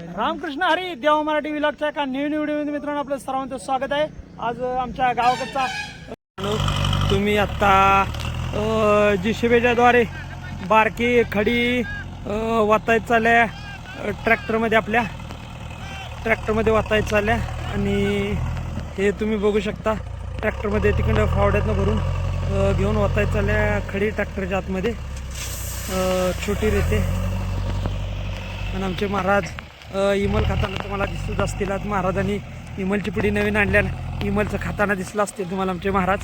रामकृष्ण हरी देवा मराठी विलागच्या एका न्यू व्हिडिओमध्ये मित्रांनो आपलं सर्वांचं स्वागत आहे. आज आमच्या गावाकडचा तुम्ही आत्ता जिशिबेच्या द्वारे बारकी खडी वातायत चालल्या ट्रॅक्टरमध्ये आपल्या ट्रॅक्टरमध्ये वातायत चालल्या आणि हे तुम्ही बघू शकता. ट्रॅक्टरमध्ये तिकडं फावड्यातनं भरून घेऊन वातायत चालल्या खडी ट्रॅक्टरच्या आतमध्ये छोटी रेते. आणि आमचे महाराज इमल खाताना तुम्हाला दिसत असतील. आज महाराजांनी इमलची पिढी नवीन आणल्यान इमलचं खाताना दिसलं असतील तुम्हाला आमचे महाराज.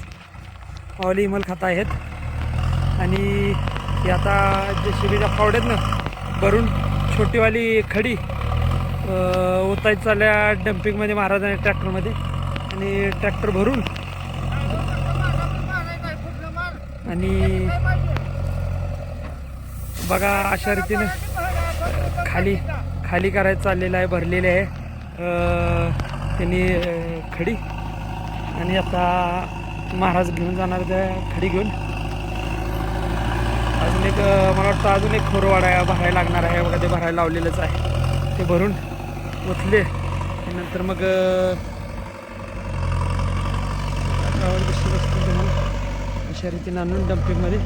पावले इमल खाता आहेत. आणि हे आता जे शिरीच्या फावड्यात ना भरून छोटीवाली खडी ओतायत चालल्या डम्पिंगमध्ये महाराजांनी ट्रॅक्टरमध्ये. आणि ट्रॅक्टर भरून आणि बघा अशा रीतीने खाली खाली करायचं चाललेलं आहे भरलेले आहे. त्यांनी खडी. आणि आता महाराज घेऊन जाणार त्या खडी घेऊन. अजून एक मला वाटतं अजून एक खोरवाडा आहे भरायला लागणार आहे. बघा ते भरायला लावलेलंच आहे. ते भरून उचले नंतर मग अशा रीतीने आणून डम्पिंगमध्ये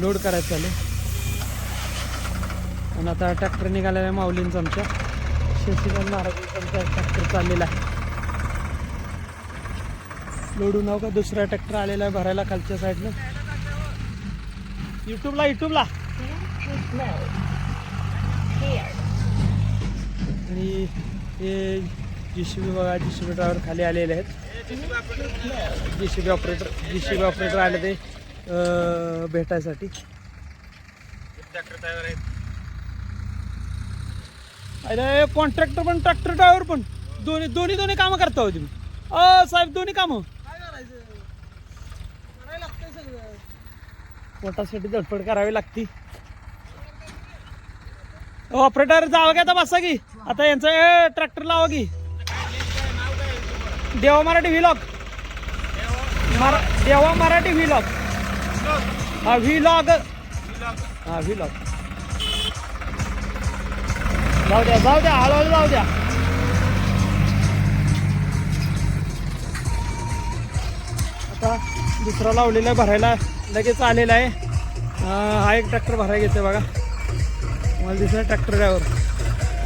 लोड करायचं चालेल आणि आता ट्रॅक्टर निघालेला आहे माऊलींचा आमच्या. शशिकांत महाराजांचा आमचा ट्रॅक्टर चाललेला आहे. लोडून नाव का दुसरा ट्रॅक्टर आलेला आहे भरायला खालच्या साईडनं. युट्यूबला युट्यूबला. आणि हे जी सी बी बघा जी सी बी ड्रायव्हर खाली आलेले आहेत. J C B operator J C B operator आले ते अं, भेटायसाठी. अरे कॉन्ट्रॅक्टर पण ट्रॅक्टर ड्रायव्हर पण. दोन्ही दोन्ही दोन्ही कामं करता हो तुम्ही. अ साहेब दोन्ही कामं. पोटासाठी धडपड करावी लागती. ऑपरेटर जावं की आता बसा की. आता यांचं ट्रॅक्टर लावा की. देवा मराठी व्हिलॉग मरा देवा मराठी व्हिलॉग हा व्हिलॉग हा व्हिलॉग जाऊ द्या जाऊ द्या हळूहळू जाऊ द्या आता दुसरा लावलेला आहे भरायला लगेच आलेला आहे. हा एक ट्रॅक्टर भरायला घेते बघा. मला दिसला ट्रॅक्टर ड्रायव्हर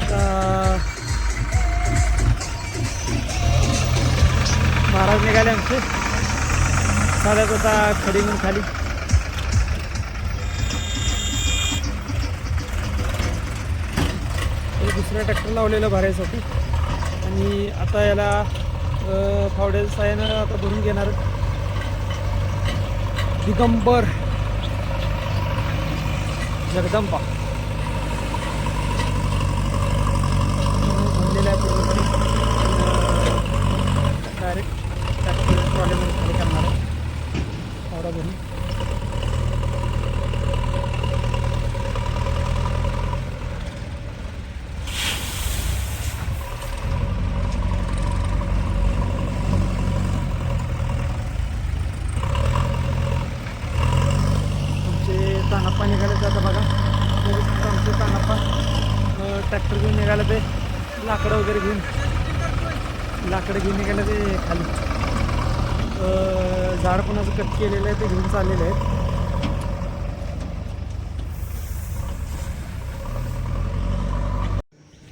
आता महाराज निघाले आमचे. चालत आता खडी म्हणून खाली. दुसरा ट्रॅक्टर लावलेलं भरायसाठी. आणि आता याला अ, फावड्याच्या साह्यानं आता भरून घेणार. दिगंबर. जगदंबा. भरलेलं आहे पूर्णपणे डायरेक्ट ट्रॅक्टर ट्रॉलीमध्ये खाली करणार आहे. फावडा भरून आमचे तानाप्पा निघाले ते आता बघा बघू शकता आमचे तानाप्पा ट्रॅक्टर घेऊन निघालं ते. लाकडं वगैरे घेऊन. लाकडं घेऊन निघालं ते खाली. झाड पण असं कट केलेलं आहे ते घेऊन चाललेलं आहे.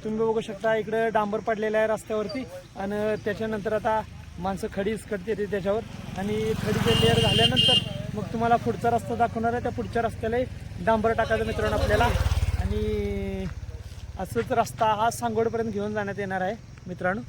तुम्ही बघू शकता इकडं डांबर पडलेलं आहे रस्त्यावरती आणि त्याच्यानंतर आता माणसं खडीच कटते ते त्याच्यावर. आणि खडीचे लेअर झाल्यानंतर मग तुम्हाला पुढचा रस्ता दाखवणार आहे. त्या पुढच्या रस्त्यालाही डांबर टाकायचं मित्रांनो आपल्याला. आणि असंच रस्ता हा सांगोडपर्यंत घेऊन जाण्यात येणार आहे मित्रांनो.